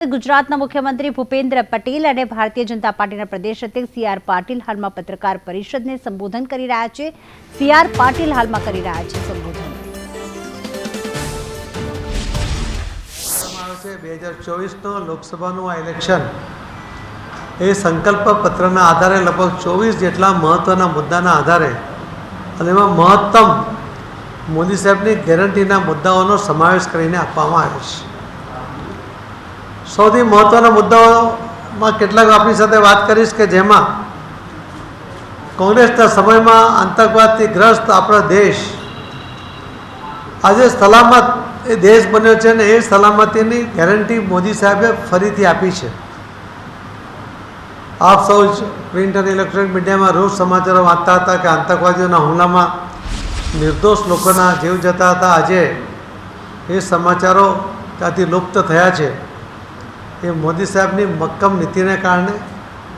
ગુજરાતના મુખ્યમંત્રી ભૂપેન્દ્ર પટેલ અને ભારતીય જનતા પાર્ટીના પ્રદેશ અધ્યક્ષ સી આર પાટીલ હાલમાં પત્રકાર પરિષદને સંબોધન કરી રહ્યા છે. સી આર પાટીલ હાલમાં કરી રહ્યા છે સંબોધન. બે હજાર ચોવીસનો લોકસભાનું આ ઇલેક્શન એ સંકલ્પ પત્રના આધારે લગભગ ચોવીસ જેટલા મહત્ત્વના મુદ્દાના આધારે અને એમાં મહત્તમ મોદી સાહેબની ગેરંટીના મુદ્દાઓનો સમાવેશ કરીને આપવામાં આવ્યો છે. સૌથી મહત્ત્વના મુદ્દાઓમાં કેટલાક આપણી સાથે વાત કરીશ કે જેમાં કોંગ્રેસના સમયમાં આતંકવાદથી ગ્રસ્ત આપણો દેશ આજે સલામત એ દેશ બન્યો છે અને એ સલામતીની ગેરંટી મોદી સાહેબે ફરીથી આપી છે. આપ સૌ જ પ્રિન્ટ અને ઇલેક્ટ્રોનિક મીડિયામાં રોજ સમાચારો વાંચતા હતા કે આતંકવાદીઓના હુમલામાં નિર્દોષ લોકોના જીવ જતા હતા. આજે એ સમાચારો ત્યાંથી લુપ્ત થયા છે. એ મોદી સાહેબની મક્કમ નીતિને કારણે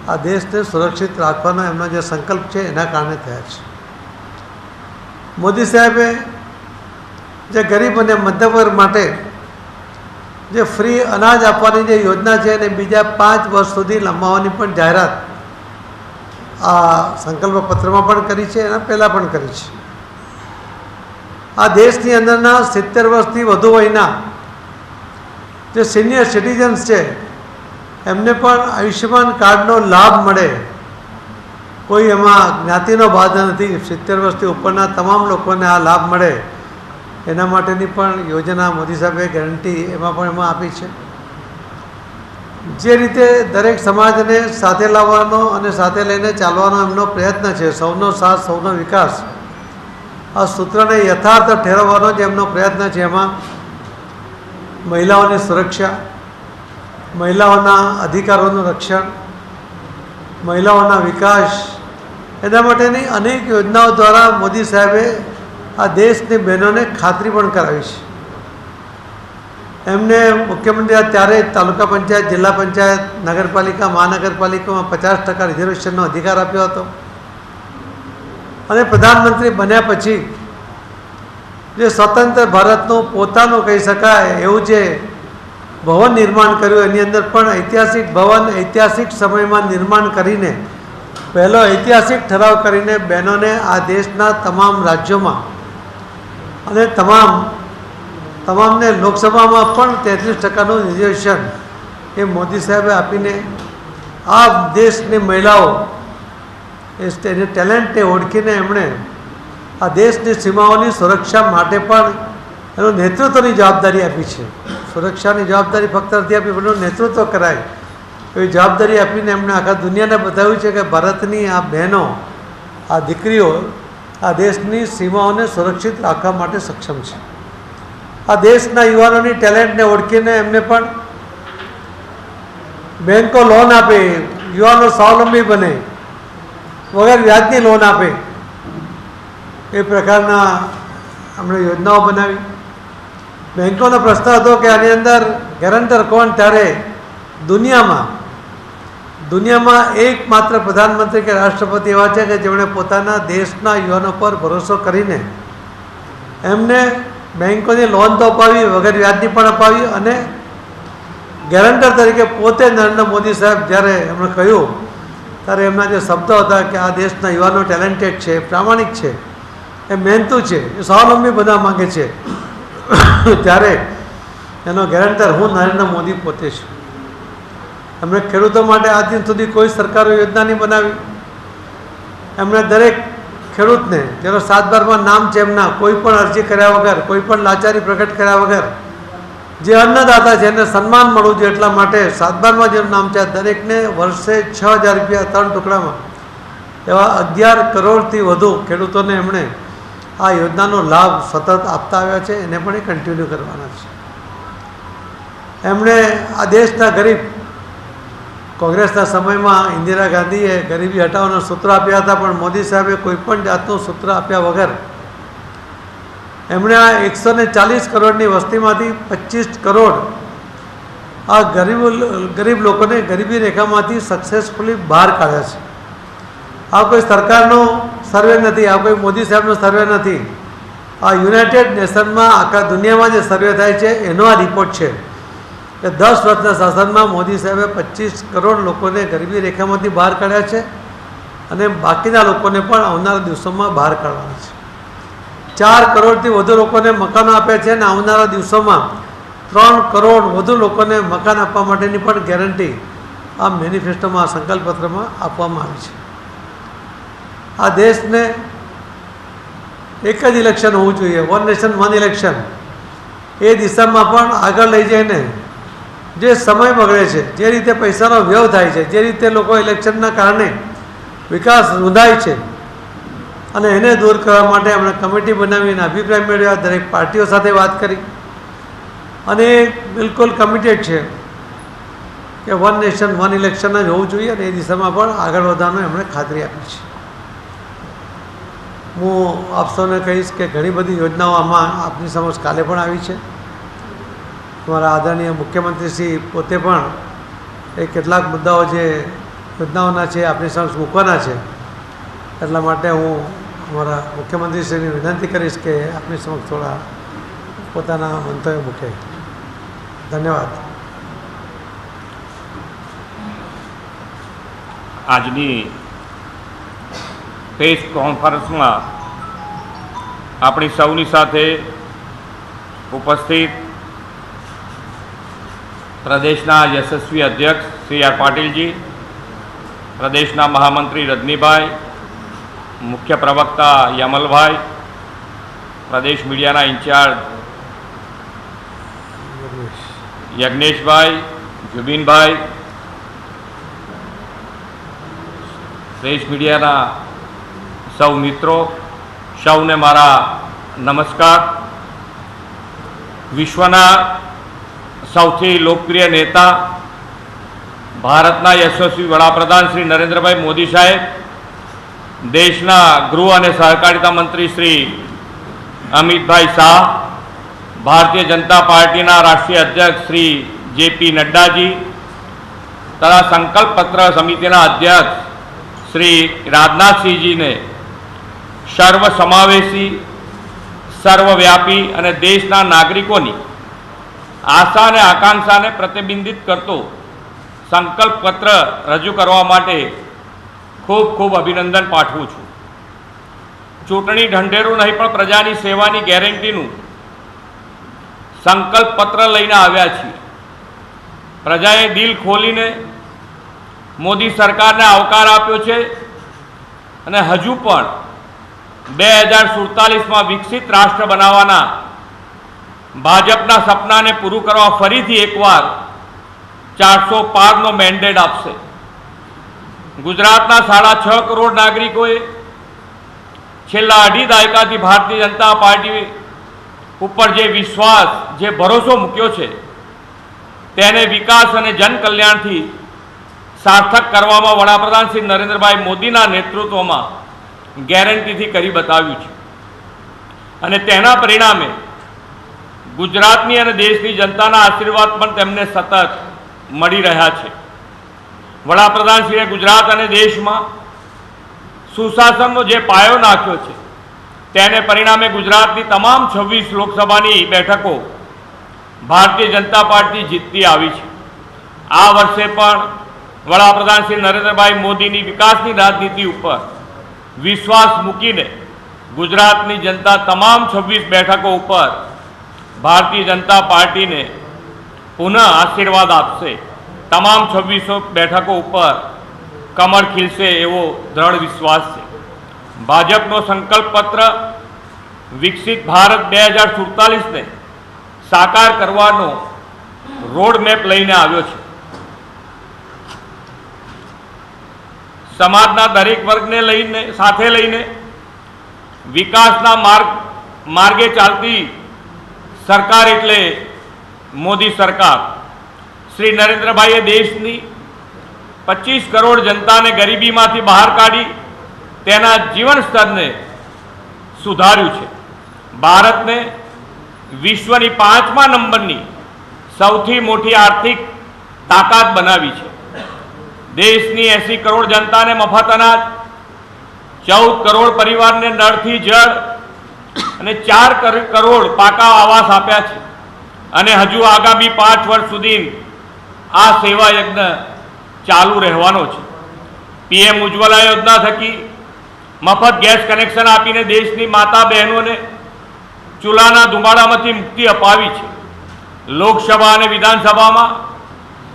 આ દેશને સુરક્ષિત રાખવાનો એમનો જે સંકલ્પ છે એના કારણે થયા છે. મોદી સાહેબે જે ગરીબ અને મધ્યમ માટે જે ફ્રી અનાજ આપવાની જે યોજના છે એને બીજા પાંચ વર્ષ સુધી લંબાવવાની પણ જાહેરાત આ સંકલ્પ પત્રમાં પણ કરી છે, એના પહેલાં પણ કરી છે. આ દેશની અંદરના સિત્તેર વર્ષથી વધુ વયના જે સિનિયર સિટીઝન્સ છે, એમને પણ આયુષ્યમાન કાર્ડનો લાભ મળે. કોઈ એમાં જ્ઞાતિનો બાધ નથી, સિત્તેર વર્ષથી ઉપરના તમામ લોકોને આ લાભ મળે. એના માટેની પણ યોજના મોદી સાહેબે ગેરંટી એમાં પણ એમાં આપી છે. જે રીતે દરેક સમાજને સાથે લાવવાનો અને સાથે લઈને ચાલવાનો એમનો પ્રયત્ન છે, સૌનો સાથ, સૌનો વિકાસ, આ સૂત્રને યથાર્થ ઠેરવવાનો જે એમનો પ્રયત્ન છે એમાં. મહિલાઓની સુરક્ષા, મહિલાઓના અધિકારોનું રક્ષણ, મહિલાઓના વિકાસ, એના માટેની અનેક યોજનાઓ દ્વારા મોદી સાહેબે આ દેશની બહેનોને ખાતરી પણ કરાવી છે. એમને મુખ્યમંત્રી ત્યારે તાલુકા પંચાયત, જિલ્લા પંચાયત, નગરપાલિકા, મહાનગરપાલિકામાં પચાસ ટકા રિઝર્વેશનનો અધિકાર આપ્યો હતો. અને પ્રધાનમંત્રી બન્યા પછી જે સ્વતંત્ર ભારતનું પોતાનું કહી શકાય એવું જે ભવન નિર્માણ કર્યું, એની અંદર પણ ઐતિહાસિક ભવન ઐતિહાસિક સમયમાં નિર્માણ કરીને, પહેલો ઐતિહાસિક ઠરાવ કરીને બહેનોને આ દેશના તમામ રાજ્યોમાં અને તમામ, તમામને લોકસભામાં પણ તેત્રીસ ટકાનું રિઝર્વેશન એ મોદી સાહેબે આપીને આ દેશની મહિલાઓ, એ ટેલેન્ટને ઓળખીને એમણે આ દેશની સીમાઓની સુરક્ષા માટે પણ એનું નેતૃત્વની જવાબદારી આપી છે. સુરક્ષાની જવાબદારી ફક્ત નથી આપી, પણ નેતૃત્વ કરાય. એવી જવાબદારી આપીને એમણે આખા દુનિયાને બતાવ્યું છે કે ભારતની આ બહેનો, આ દીકરીઓ આ દેશની સીમાઓને સુરક્ષિત રાખવા માટે સક્ષમ છે. આ દેશના યુવાનોની ટેલેન્ટને ઓળખીને એમને પણ બેન્કો લોન આપે, યુવાનો સ્વાવલંબી બને, વગર વ્યાજની લોન આપે. એ પ્રકારના આપણે યોજનાઓ બનાવી. બેન્કોનો પ્રશ્ન હતો કે આની અંદર ગેરંટર કોણ ત્યારે દુનિયામાં દુનિયામાં એકમાત્ર પ્રધાનમંત્રી કે રાષ્ટ્રપતિ એવા છે કે જેમણે પોતાના દેશના યુવાનો પર ભરોસો કરીને એમને બેન્કોની લોન તો અપાવી, વગર વ્યાજની પણ અપાવી અને ગેરંટર તરીકે પોતે નરેન્દ્ર મોદી સાહેબ જ્યારે એમણે કહ્યું, ત્યારે એમના જે શબ્દો હતા કે આ દેશના યુવાનો ટેલેન્ટેડ છે, પ્રામાણિક છે. એ મહેનતુ છે. એ સ્વાવલંબી બધા માગે છે. ત્યારે એનો ગેરંટર હું નરેન્દ્ર મોદી પોતે છું. એમણે ખેડૂતો માટે આજ દિન સુધી કોઈ સરકારો યોજના નહીં બનાવી. એમણે દરેક ખેડૂતને, જેનો સાત બારમાં નામ છે એમના, કોઈ પણ અરજી કર્યા વગર, કોઈ પણ લાચારી પ્રગટ કર્યા વગર, જે અન્નદાતા છે, એને સન્માન મળવું જોઈએ એટલા માટે સાત બારમાં જેનું નામ છે દરેકને વર્ષે છ હજાર રૂપિયા ત્રણ ટુકડામાં એવા અગિયાર કરોડથી વધુ ખેડૂતોને એમણે આ યોજનાનો લાભ સતત આપતા આવ્યા છે, એને પણ એ કન્ટિન્યુ કરવાના છે. એમણે આ દેશના ગરીબ, કોંગ્રેસના સમયમાં ઇન્દિરા ગાંધીએ ગરીબી હટાવવાના સૂત્ર આપ્યા હતા, પણ મોદી સાહેબે કોઈપણ જાતનું સૂત્ર આપ્યા વગર એમણે આ એકસો ને ચાલીસ કરોડની વસ્તીમાંથી પચીસ કરોડ આ ગરીબ ગરીબ લોકોને ગરીબી રેખામાંથી સક્સેસફુલી બહાર કાઢ્યા છે. આ કોઈ સરકારનો સર્વે નથી. આ કોઈ મોદી સાહેબનો સર્વે નથી. આ યુનાઇટેડ નેશનમાં આખા દુનિયામાં જે સર્વે થાય છે, એનો આ રિપોર્ટ છે. કે દસ વર્ષના શાસનમાં મોદી સાહેબે પચીસ કરોડ લોકોને ગરીબી રેખામાંથી બહાર કાઢ્યા છે અને બાકીના લોકોને પણ આવનારા દિવસોમાં બહાર કાઢવાના છે. ચાર કરોડથી વધુ લોકોને મકાનો આપ્યા છે અને આવનારા દિવસોમાં ત્રણ કરોડ વધુ લોકોને મકાન આપવા માટેની પણ ગેરંટી આ મેનિફેસ્ટોમાં આ સંકલ્પપત્રમાં આપવામાં આવી છે. આ દેશને એક જ ઇલેક્શન હોવું જોઈએ વન નેશન વન ઇલેક્શન એ દિશામાં પણ આગળ લઈ જઈને જે સમય બગડે છે, જે રીતે પૈસાનો વ્યવ થાય છે, જે રીતે લોકો ઇલેક્શનના કારણે વિકાસ નોંધાય છે, અને એને દૂર કરવા માટે આપણે કમિટી બનાવીને અભિપ્રાય મેળવ્યા, દરેક પાર્ટીઓ સાથે વાત કરી. અને બિલકુલ કમિટેડ છે કે વન નેશન વન ઇલેક્શન જ હોવું જોઈએ અને એ દિશામાં પણ આગળ વધવાનું એમણે ખાતરી આપી છે. હું આપ સૌને કહીશ કે ઘણી બધી યોજનાઓ આમાં આપની સમક્ષ કાલે પણ આવી છે. અમારા આદરણીય મુખ્યમંત્રીશ્રી પોતે પણ એ કેટલાક મુદ્દાઓ જે યોજનાઓના છે આપની સમક્ષ મૂકવાના છે. એટલા માટે હું અમારા મુખ્યમંત્રીશ્રીને વિનંતી કરીશ કે આપની સમક્ષ થોડા પોતાના મંતવ્ય મૂકે. ધન્યવાદ. આજની પ્રેસ કોન્ફરન્સમાં આપણી સૌની સાથે ઉપસ્થિત પ્રદેશના યશસ્વી અધ્યક્ષ શ્રી આર પાટીલજી પ્રદેશના મહામંત્રી રજનીભાઈ મુખ્ય પ્રવક્તા યમલભાઈ પ્રદેશ મીડિયાના ઇન્ચાર્જ યજ્ઞેશભાઈ જુબીનભાઈ દેશ મીડિયાના સૌ મિત્રો, સૌને મારા નમસ્કાર. વિશ્વના સૌથી લોકપ્રિય નેતા, ભારતના યશસ્વી વડાપ્રધાન શ્રી નરેન્દ્રભાઈ મોદી સાહેબ, દેશના ગૃહ અને સહકારિતા મંત્રી શ્રી અમિતભાઈ શાહ, ભારતીય જનતા પાર્ટીના રાષ્ટ્રીય અધ્યક્ષ શ્રી જેપી નડ્ડાજી, તથા સંકલ્પ પત્ર સમિતિના અધ્યક્ષ શ્રી રાજનાથસિંહજીને સર્વ સમાવેશી સર્વવ્યાપી અને દેશના નાગરિકોની આશા અને આકાંક્ષાને પ્રતિબિંબિત કરતો સંકલ્પ પત્ર રજૂ કરવા માટે ખૂબ ખૂબ અભિનંદન પાઠવું છું. ચૂંટણી ઢંઢેરું નહીં પણ પ્રજાની સેવાની ગેરંટીનું સંકલ્પ પત્ર લઈને આવ્યા છીએ. પ્રજાએ દિલ ખોલીને મોદી સરકારને આવકાર આપ્યો છે અને હજુ પણ બે હજાર સુડતાલીસમાં વિકસિત રાષ્ટ્ર બનાવવાના ભાજપના સપનાને પૂરું કરવા ફરીથી એકવાર ચારસો પારનો મેન્ડેટ આપશે. ગુજરાતના સાડા છ કરોડ નાગરિકોએ છેલ્લા અઢી દાયકાથી ભારતીય જનતા પાર્ટી ઉપર જે વિશ્વાસ, જે ભરોસો મૂક્યો છે, તેને વિકાસ અને જનકલ્યાણથી સાર્થક કરવામાં વડાપ્રધાન શ્રી નરેન્દ્રભાઈ મોદીના નેતૃત્વમાં ગેરંટીથી કરી બતાવ્યું છે. અને તેના પરિણામે ગુજરાતની અને દેશની જનતાના આશીર્વાદ પણ તેમને સતત મળી રહ્યા છે. વડાપ્રધાનશ્રીએ ગુજરાત અને દેશમાં સુશાસનનો જે પાયો નાખ્યો છે, તેને પરિણામે ગુજરાતની તમામ છવ્વીસ લોકસભાની બેઠકો ભારતીય જનતા પાર્ટી જીતતી આવી છે. આ વર્ષે પણ વડાપ્રધાન શ્રી નરેન્દ્રભાઈ મોદીની વિકાસની રાજનીતિ ઉપર વિશ્વાસ મૂકીને ગુજરાતની જનતા તમામ છવ્વીસ બેઠકો ઉપર ભારતીય જનતા પાર્ટીને પુનઃ આશીર્વાદ આપશે. તમામ છવ્વીસો બેઠકો ઉપર કમળ ખીલશે એવો દ્રઢ વિશ્વાસ છે. ભાજપનો સંકલ્પ પત્ર વિકસિત ભારત બે હજાર સુડતાલીસને સાકાર કરવાનો રોડ મેપ લઈને આવ્યો છે. સમાજના દરેક વર્ગને લઈને, સાથે લઈને વિકાસના માર્ગ, માર્ગે ચાલતી સરકાર એટલે મોદી સરકાર. શ્રી નરેન્દ્રભાઈએ દેશની પચીસ કરોડ જનતાને ગરીબીમાંથી બહાર કાઢી તેના જીવન સ્તરને સુધાર્યું છે. ભારતને વિશ્વની પાંચમા નંબરની સૌથી મોટી આર્થિક તાકાત બનાવી છે. દેશની એસી કરોડ જનતાને મફત અનાજ, ચૌદ કરોડ પરિવારને નળથી જળ અને ચાર કર- કરોડ પાકા આવાસ આપ્યા છે. અને હજુ આગામી પાંચ વર્ષ સુધી આ સેવા યજ્ઞ ચાલુ રહેવાનો છે. પીએમ ઉજ્જવલા યોજના થકી મફત ગેસ કનેક્શન આપીને દેશની માતા બહેનોને ચૂલાના ધુમાડામાંથી મુક્તિ અપાવી છે. લોકસભા અને વિધાનસભામાં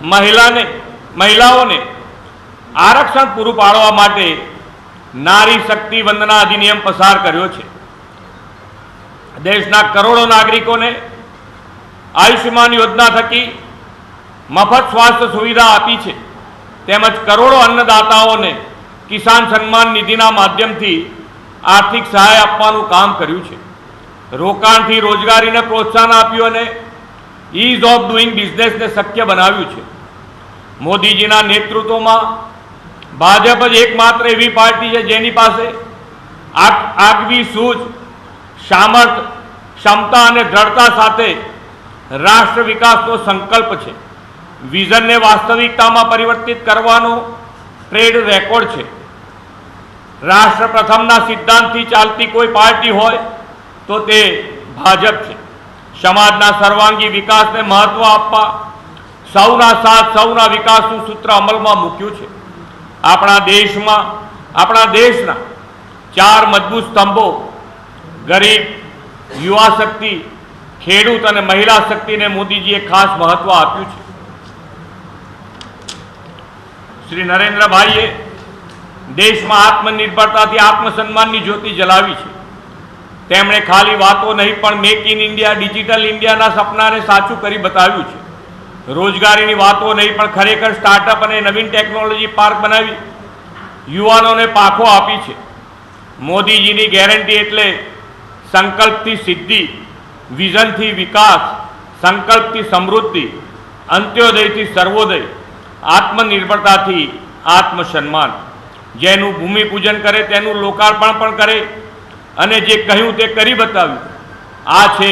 મહિલાને, મહિલાઓને આરક્ષણ પૂરું પાડવા માટે નારી શક્તિ વંદના અધિનિયમ પસાર કર્યો છે. દેશના કરોડો નાગરિકોને આયુષ્યમાન યોજના થકી મફત સ્વાસ્થ્ય સુવિધા આપી છે. તેમજ કરોડો અન્નદાતાઓને કિસાન સન્માન નિધિના માધ્યમથી આર્થિક સહાય આપવાનું કામ કર્યું છે. રોકાણથી રોજગારીને પ્રોત્સાહન આપ્યું અને ઇઝ ઓફ ડુઈંગ બિઝનેસને શક્ય બનાવ્યું છે. મોદીજીના નેતૃત્વમાં ભાજપ જ એકમાત્ર એવી પાર્ટી છે જેની પાસે આગ, આગવી સૂઝ, સામર્થ, ક્ષમતા અને દ્રઢતા સાથે રાષ્ટ્ર વિકાસનો સંકલ્પ છે. વિઝનને વાસ્તવિકતામાં પરિવર્તિત કરવાનો ટ્રેડ રેકોર્ડ છે. રાષ્ટ્ર પ્રથમના સિદ્ધાંતથી ચાલતી કોઈ પાર્ટી હોય તો તે ભાજપ છે. સમાજના સર્વાંગી વિકાસને મહત્વ આપવા સૌના સાથ, સૌના વિકાસનું સૂત્ર અમલમાં મૂક્યું છે. આપણા દેશમાં, આપણા દેશના ચાર મજબૂત સ્તંભો, ગરીબ, યુવા શક્તિ, ખેડૂત અને મહિલા શક્તિને મોદીજીએ ખાસ મહત્વ આપ્યું છે. શ્રી નરેન્દ્રભાઈએ દેશમાં આત્મનિર્ભરતાથી આત્મસન્માનની જ્યોતિ જલાવી છે. તેમણે ખાલી વાતો નહીં, પણ મેક ઇન ઇન્ડિયા ડિજિટલ ઇન્ડિયાના સપનાને સાચું કરી બતાવ્યું છે. રોજગારીની વાતો નહીં, પણ ખરેખર સ્ટાર્ટઅપ અને નવીન ટેકનોલોજી પાર્ક બનાવી યુવાનોને પાખો આપી છે. મોદીજીની ગેરંટી એટલે સંકલ્પથી સિદ્ધિ, વિઝનથી વિકાસ, સંકલ્પથી સમૃદ્ધિ, અંત્યોદયથી સર્વોદય, આત્મનિર્ભરતાથી આત્મસન્માન. જેનું ભૂમિપૂજન કરે, તેનું લોકાર્પણ પણ કરે અને જે કહ્યું તે કરી બતાવ્યું. આ છે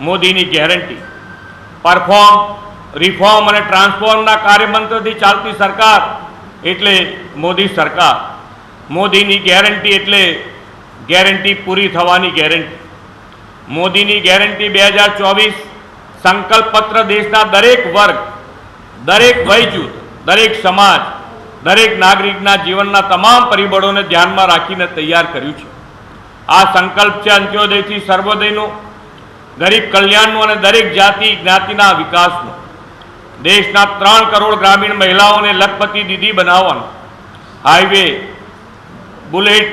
મોદીની ગેરંટી પરફોર્મ રિફોર્મ અને ટ્રાન્સફોર્મના કાર્યમંત્રથી ચાલતી સરકાર એટલે મોદી સરકાર. મોદીની ગેરંટી એટલે ગેરંટી પૂરી થવાની ગેરંટી મોદીની ગેરંટી બે હજાર ચોવીસ સંકલ્પ પત્ર દેશના દરેક વર્ગ, દરેક વયજૂથ, દરેક સમાજ, દરેક નાગરિકના જીવનના તમામ પરિબળોને ધ્યાનમાં રાખીને તૈયાર કર્યું છે. આ સંકલ્પ છે અંત્યોદયથી સર્વોદયનો, ગરીબ કલ્યાણનો અને દરેક જાતિ જ્ઞાતિના વિકાસનો. દેશના ત્રણ કરોડ ગ્રામીણ મહિલાઓને લખપતિ દીદી બનાવવાનું. Highway, bullet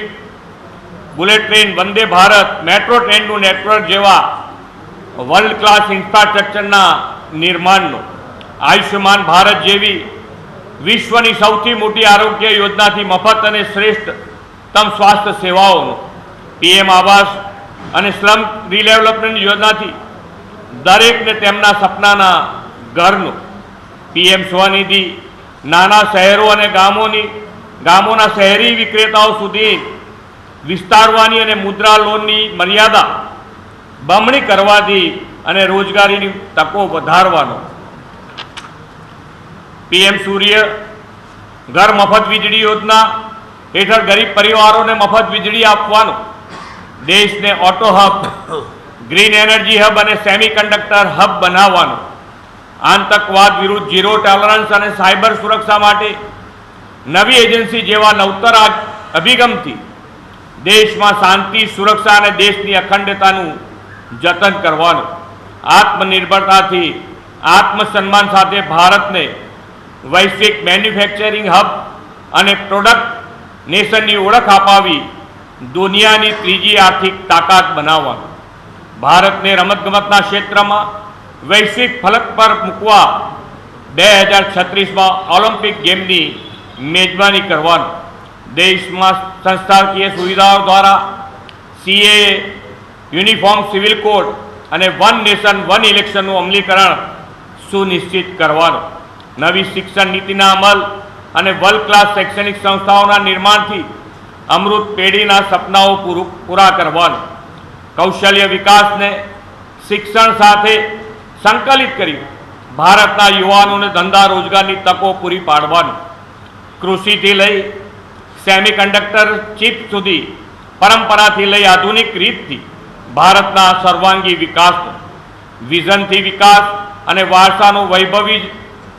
bullet train, Vande Bharat, metro ટ્રેનનું network જેવા વર્લ્ડ ક્લાસ ઇન્ફ્રાસ્ટ્રક્ચરના નિર્માણનો. આયુષ્યમાન ભારત જેવી વિશ્વની સૌથી મોટી આરોગ્ય યોજનાથી મફત અને શ્રેષ્ઠતમ સ્વાસ્થ્ય સેવાઓનો. પીએમ આવાસ અને સ્લમ રીડેવલપમેન્ટ યોજનાથી દરેકને તેમના સપનાના ઘરનો. પીએમ સ્વનિધિ, નાના શહેરો અને ગામોની, ગામોના શહેરી વિક્રેતાઓ સુધી વિસ્તારવાની અને મુદ્રા લોનની મર્યાદા બમણી કરવાથી અને રોજગારીની તકો વધારવાનો. પીએમ સૂર્ય, ઘર મફત વીજળી યોજના હેઠળ ગરીબ પરિવારોને મફત વીજળી આપવાનો. દેશને auto hub, green energy hub અને સેમિકન્ડક્ટર હબ બનાવવાનો. આતંકવાદ વિરુદ્ધ ઝીરો ટોલરન્સ અને સાયબર સુરક્ષા માટે નવી એજન્સી જેવા નવતર અભિગમથી દેશમાં શાંતિ, સુરક્ષા અને દેશની અખંડતાનું જતન કરવાનું, આત્મનિર્ભરતાથી આત્મસન્માન સાથે ભારતને વૈશ્વિક મેન્યુફેક્ચરિંગ હબ અને પ્રોડક્ટ નેશનની ઓળખ અપાવી દુનિયાની ત્રીજી આર્થિક તાકાત બનાવવાનું. ભારતને રમતગમતના ક્ષેત્રમાં વૈશ્વિક ફલક પર મૂકવા બે હજાર છત્રીસમાં ઓલિમ્પિક ગેમની મેજબાની કરવાનું. દેશમાં સંસ્થાકીય સુવિધાઓ દ્વારા સીએ યુનિફોર્મ, સિવિલ કોડ અને વન નેશન, વન ઇલેક્શનનું અમલીકરણ સુનિશ્ચિત કરવાનું. નવી શિક્ષણ નીતિના અમલ અને વર્લ્ડ ક્લાસ શૈક્ષણિક સંસ્થાઓના નિર્માણથી અમૃત પેઢીના સપનાઓ પૂરું, પૂરા કરવાનું. કૌશલ્ય વિકાસને શિક્ષણ સાથે સંકલિત કરી. ભારતના યુવાનોને ધંધા રોજગારની તકો પૂરી પાડવાનું. કૃષિથી લઈ સેમિકન્ડક્ટર ચિપ સુધી પરંપરાથી લઈ આધુનિક રીતથી ભારતના સર્વાંગી વિકાસનો વિઝનથી વિકાસ અને વારસાનું વૈભવી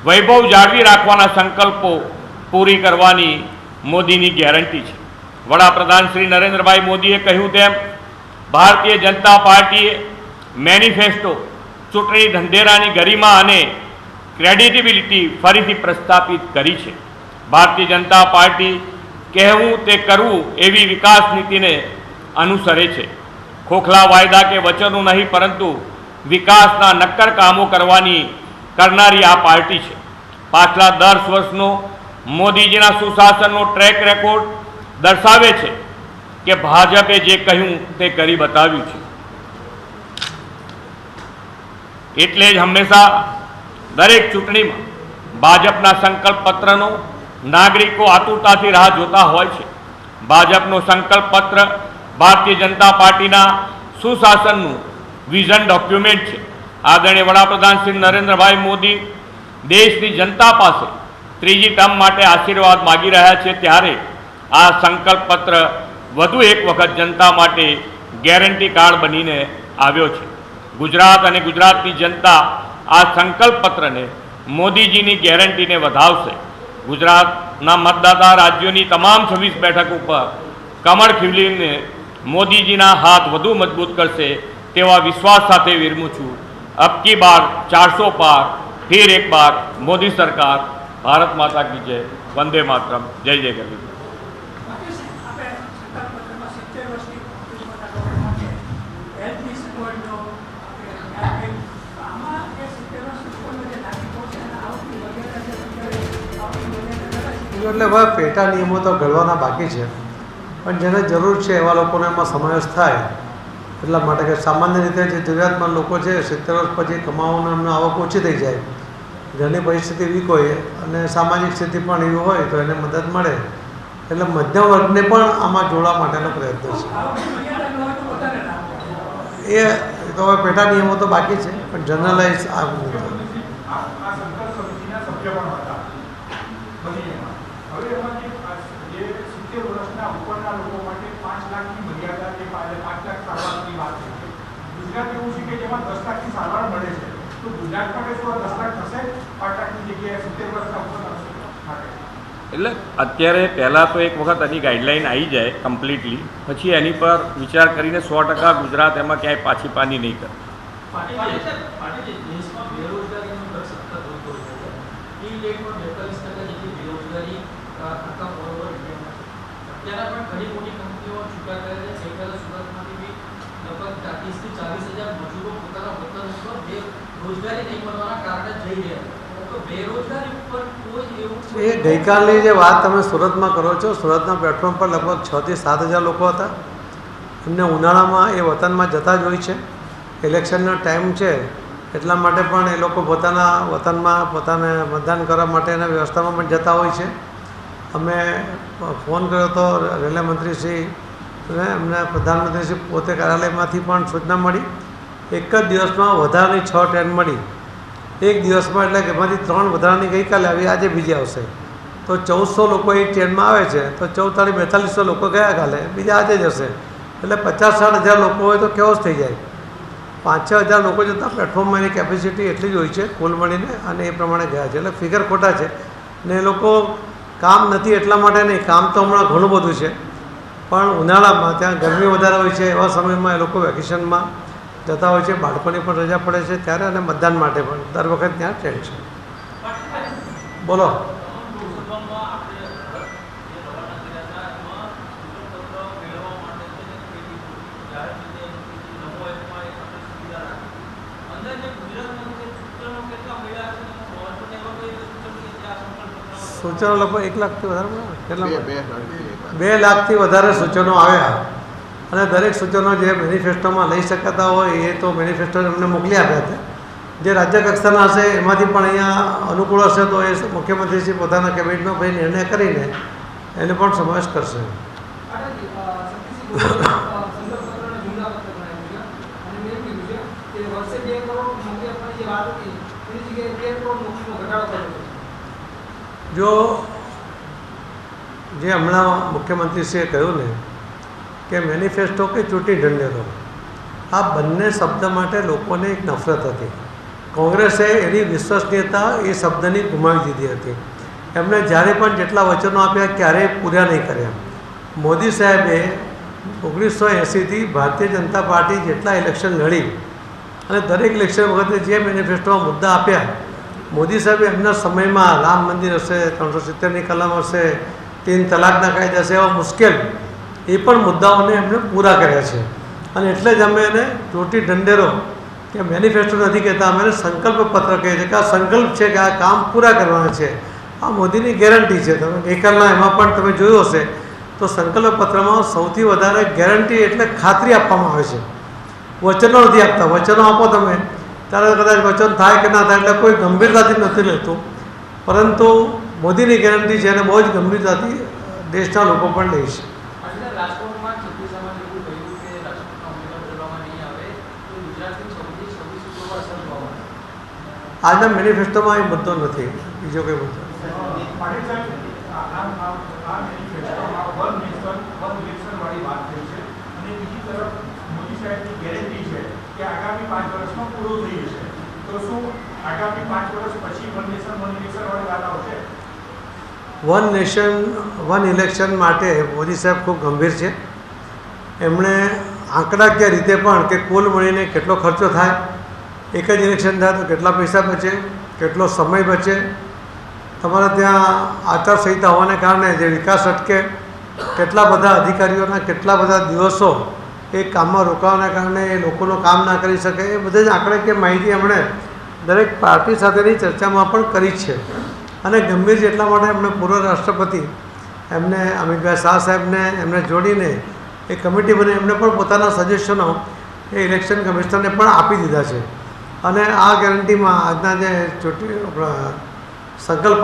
વૈભવ જાળવી રાખવાના સંકલ્પો પૂરી કરવાની મોદીની ગેરંટી છે. વડાપ્રધાન શ્રી નરેન્દ્રભાઈ મોદીએ કહ્યું તેમ, ભારતીય જનતા પાર્ટીએ મેનિફેસ્ટો ચૂંટણી ઢંઢેરાની ગરિમા અને ક્રેડિટેબિલિટી ફરીથી પ્રસ્થાપિત કરી છે. ભારતીય જનતા પાર્ટી કહેવું તે કરવું એવી વિકાસ નીતિને અનુસરે છે. ખોખલા વાયદા કે વચનો નહીં, પરંતુ વિકાસના નક્કર કામો કરવાની કરનારી આ પાર્ટી છે. પાછલા દસ વર્ષનો મોદીજીના સુશાસનનો ટ્રેક રેકોર્ડ દર્શાવે છે કે ભાજપે જે કહ્યું તે કરી બતાવ્યું છે. એટલે જ હંમેશા દરેક ચૂંટણીમાં ભાજપના સંકલ્પ પત્રનો નાગરિકો આતુરતાથી રાહ જોતા હોય છે. ભાજપનો સંકલ્પ પત્ર ભારતીય જનતા પાર્ટીના સુશાસનનું વિઝન ડોક્યુમેન્ટ છે. આદરણીય વડાપ્રધાન શ્રી નરેન્દ્રભાઈ મોદી દેશની જનતા પાસે ત્રીજી ટર્મ માટે આશીર્વાદ માગી રહ્યા છે ત્યારે આ સંકલ્પ પત્ર વધુ એક વખત જનતા માટે ગેરંટી કાર્ડ બનીને આવ્યો છે. ગુજરાત અને ગુજરાતની જનતા આ સંકલ્પ પત્રને મોદીજીની ગેરંટીને વધાવશે. ગુજરાતના મતદાતા રાજ્યોની તમામ છવ્વીસ બેઠક ઉપર કમળ ખીલીને મોદીજીના હાથ વધુ મજબૂત કરશે તેવા વિશ્વાસ સાથે વિરમું છું. અબકી બાર ચારસો પાર, ફિર એક બાર, મોદી સરકાર, ભારત માતા કી જય, વંદે માતરમ, જય જય ગરવી કરે એટલે હવે પેટા નિયમો તો ઘડવાના બાકી છે. પણ જેને જરૂર છે એવા લોકોને એમાં સમાવેશ થાય. એટલા માટે કે સામાન્ય રીતે જે જરૂરિયાતમંદ લોકો છે, સિત્તેર વર્ષ પછી કમાવાનો એમની આવક ઓછી થઈ જાય. ઘરની પરિસ્થિતિ વીક હોય અને સામાજિક સ્થિતિ પણ એવી હોય તો એને મદદ મળે. એટલે મધ્યમ વર્ગને પણ આમાં જોડવા માટેનો પ્રયત્ન છે. તો. એ તો હવે પેટા નિયમો તો બાકી છે, પણ જનરલાઇઝ આ આ આ સંકલ્પ સમિતિના સભ્ય પણ હતા બની એમાં હવે એમાંથી આ જે સિત્તેર વર્ષના ઉપરના લોકો માટે પાંચ લાખની મર્યાદા કે પાંચ પાંચ લાખ સારવારની વાત છે ગુજરાત એવું છે કે જેમાં દસ લાખની સારવાર મળે છે તો ગુજરાત માટે શું આ દસ લાખ થશે પાંચ લાખની જગ્યાએ સિત્તેર વર્ષના ઉપરના માટે એટલે અત્યારે પહેલાં તો એક વખત એની ગાઈડલાઈન આવી જાય કમ્પ્લીટલી પછી એની પર વિચાર કરીને સો ટકા ગુજરાત એમાં ક્યાંય પાછી પાની નહીં કરે. લગભગ રોજગારી નહીં મળવાના કારણે જઈ રહ્યા તો બેરોજગારી ઉપર એ ગઈકાલની જે વાત તમે સુરતમાં કરો છો, સુરતના પ્લેટફોર્મ પર લગભગ છથી સાત હજાર લોકો હતા. એમને ઉનાળામાં એ વતનમાં જતા જ હોય છે. ઇલેક્શનનો ટાઈમ છે, એટલા માટે પણ એ લોકો પોતાના વતનમાં પોતાને મતદાન કરવા માટેના વ્યવસ્થામાં પણ જતા હોય છે. અમે ફોન કર્યો હતો રેલવે મંત્રીશ્રી અને એમને પ્રધાનમંત્રીશ્રી પોતે કાર્યાલયમાંથી પણ સૂચના મળી. એક જ દિવસમાં વધારાની છ ટ્રેન મળી. એક દિવસમાં એટલે કે એમાંથી ત્રણ વધારાની ગઈકાલે આવી, આજે બીજી આવશે. તો ચૌદસો લોકો એ ટ્રેનમાં આવે છે, તો ચૌદ તારીખ બેતાલીસો લોકો ગયા કાલે, બીજા આજે જ હશે. એટલે પચાસ સાઠ હજાર લોકો હોય તો કેવો જ થઈ જાય. પાંચ છ હજાર લોકો જતાં પ્લેટફોર્મમાં એની કેપેસિટી એટલી જ હોય છે, કુલ મળીને અને એ પ્રમાણે ગયા છે. એટલે ફિગર ખોટા છે. ને એ લોકો કામ નથી એટલા માટે નહીં, કામ તો હમણાં ઘણું બધું છે. પણ ઉનાળામાં ત્યાં ગરમી વધારે હોય છે, એવા સમયમાં એ લોકો વેકેશનમાં જતા હોય છે બાળકોની પણ રજા પડે છે ત્યારે અને મતદાન માટે પણ. દર વખત ત્યાં ટ્રેન છે. બોલો. સૂચનો લગભગ એક લાખથી વધારે કેટલા બે લાખથી વધારે સૂચનો આવ્યા. અને દરેક સૂચનો જે મેનિફેસ્ટોમાં લઈ શકાતા હોય એ તો મેનિફેસ્ટો એમને મોકલી આપ્યા હતા. જે રાજ્ય કક્ષાના હશે, એમાંથી પણ અહીંયા અનુકૂળ હશે તો એ મુખ્યમંત્રીશ્રી પોતાના કેબિનેટમાં ભાઈ નિર્ણય કરીને એને પણ સમાવેશ કરશે. છે છે છે જો જે હમણાં મુખ્યમંત્રીશ્રીએ કહ્યું ને કે મેનિફેસ્ટો કે ચૂંટણી ઢંઢેરો. આ બંને શબ્દ માટે લોકોને એક નફરત હતી. કોંગ્રેસે એની વિશ્વસનીયતા એ શબ્દની ગુમાવી દીધી હતી. એમણે જ્યારે પણ જેટલા વચનો આપ્યા ક્યારેય પૂર્યા નહીં કર્યા. મોદી સાહેબે ઓગણીસો એંસીથી ભારતીય જનતા પાર્ટી જેટલા ઇલેક્શન લડી અને દરેક ઇલેક્શન વખતે જે મેનિફેસ્ટોમાં મુદ્દા આપ્યા, મોદી સાહેબે એમના સમયમાં રામ મંદિર હશે, ત્રણસો સિત્તેરની કલમ હશે, તીન તલાકના કાયદા હશે, એવા મુશ્કેલ એ પણ મુદ્દાઓને એમણે પૂરા કર્યા છે. અને એટલે જ અમે એને ચોટી ઢંઢેરો કે મેનિફેસ્ટો નથી કહેતા, અમે એને સંકલ્પ પત્ર કહીએ છીએ કે આ સંકલ્પ છે કે આ કામ પૂરા કરવાના છે. આ મોદીની ગેરંટી છે. તમે ગઈકાલના એમાં પણ તમે જોયું હશે, તો સંકલ્પ પત્રમાં સૌથી વધારે ગેરંટી એટલે ખાતરી આપવામાં આવે છે. વચનો નથી આપતા. વચનો આપો તમે. ત્યારે કદાચ વચન થાય કે ના થાય એટલે કોઈ ગંભીરતાથી નથી લેતું. પરંતુ મોદીની ગેરંટી છે અને બહુ જ ગંભીરતાથી દેશના લોકો પણ લે છે આજે રાજકોટમાં છત્રીસામાં એવું કહ્યું કે રાજકોટના ઉમેદવાર બદલવામાં નહીં આવે તો ગુજરાતની છવ્વીસ છવ્વીસ સીટો પર અસર જોવા મળશે આજના મેનિફેસ્ટોમાં એ મુદ્દો નથી, બીજો કોઈ મુદ્દો. વન નેશન વન ઇલેક્શન માટે મોદી સાહેબ ખૂબ ગંભીર છે. એમણે આંકડાકીય રીતે પણ કે કુલ મળીને કેટલો ખર્ચો થાય એક જ ઇલેક્શન થાય તો કેટલા પૈસા બચે, કેટલો સમય બચે? તમારે ત્યાં આચારસંહિતા હોવાને કારણે જે વિકાસ અટકે, કેટલા બધા અધિકારીઓના કેટલા બધા દિવસો એ કામમાં રોકાવાના કારણે એ લોકોનું કામ ના કરી શકે, એ બધે જ આંકડે કે માહિતી એમણે દરેક પાર્ટી સાથેની ચર્ચામાં પણ કરી છે. અને ગંભીર જેટલા માટે એમણે પૂર્વ રાષ્ટ્રપતિ એમને અમિતભાઈ શાહ સાહેબને એમને જોડીને એ કમિટી બની એમને પણ પોતાના સજેશનો એ ઇલેક્શન કમિશનરને પણ આપી દીધા છે. અને આ ગેરંટીમાં આજના જે ચૂંટણી આપણા સંકલ્પ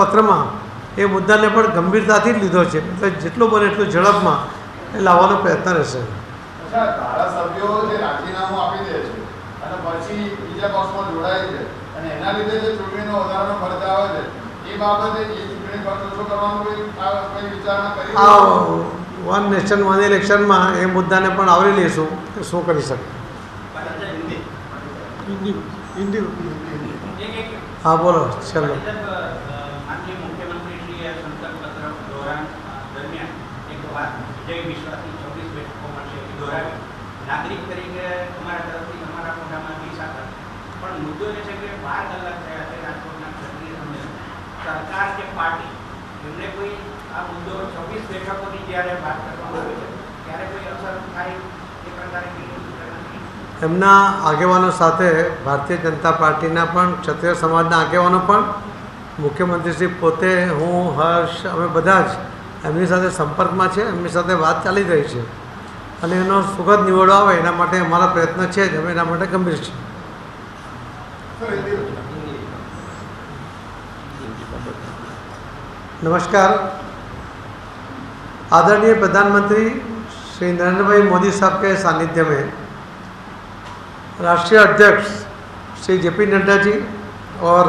એ મુદ્દાને પણ ગંભીરતાથી જ લીધો છે. એટલે જેટલું બને એટલું ઝડપમાં એ લાવવાનો પ્રયત્ન રહેશે. અચ્છા ધારાસભ્યો જે રાજીનામું આપી દે છે અને પછી બીજા પક્ષમાં છે અને એના લીધે જે ચૂંટણીનો વધારાનો ખર્ચ આવે છે એ બાબતે એ ચૂંટણી ખર્ચ ઓછો કરવાનો કોઈ આ કોઈ વિચારણા કરી આ વન નેશન વન ઇલેક્શનમાં એ મુદ્દાને પણ આવરી લઈશું કે શું કરી શકે. હા, બોલો ચાલો અમારા તરફથી અમારા મોઢામાં વીસ પણ મુદ્દો એ છે કે બાર કલાક થયા છે રાજકોટના સરકાર કે પાર્ટી? એમને કોઈ આ મુદ્દો ચોવીસ બેઠકોની જ્યારે વાત કરવામાં આવે છે, ત્યારે કોઈ અસર થાય એ પ્રકારે એમના આગેવાનો સાથે ભારતીય જનતા પાર્ટીના પણ, ક્ષત્રિય સમાજના આગેવાનો પણ, મુખ્યમંત્રીશ્રી પોતે, હું, હર્ષ, અમે બધા જ એમની સાથે સંપર્કમાં છે, એમની સાથે વાત ચાલી રહી છે. અને એનો સુખદ નિવડો આવે એના માટે અમારા પ્રયત્ન છે જ, અમે એના માટે ગંભીર છે નમસ્કાર. આદરણીય પ્રધાનમંત્રી શ્રી નરેન્દ્રભાઈ મોદી સાહેબ કે સાનિધ્ય राष्ट्रीय अध्यक्ष श्री जे पी नड्डा जी और